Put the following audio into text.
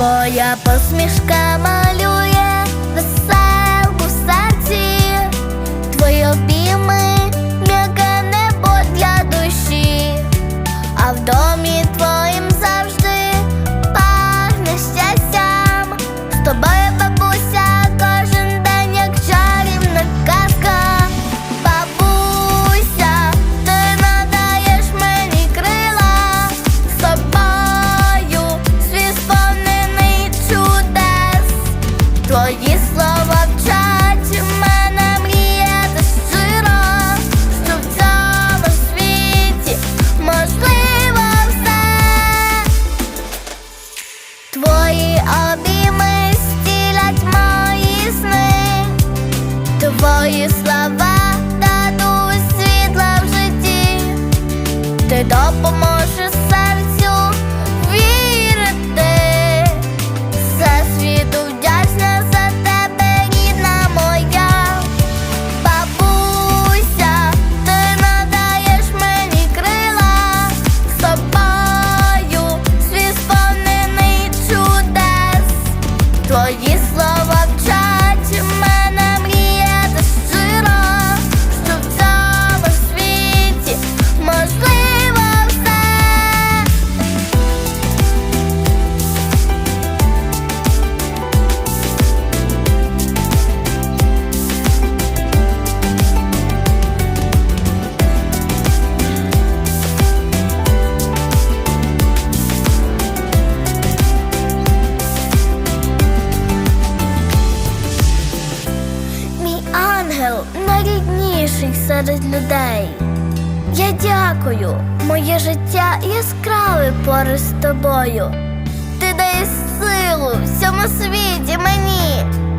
Твоя посмішка малює веселку ти допоможеш серцю вірити. Всесвіту вдячна за тебе, рідна моя. Бабуся, ти надаєш мені крила собою, світ сповнений чудес. Твої слова вчать найрідніший серед людей. Я дякую, моє життя яскраве поруч з тобою. Ти даєш силу всьому світі мені.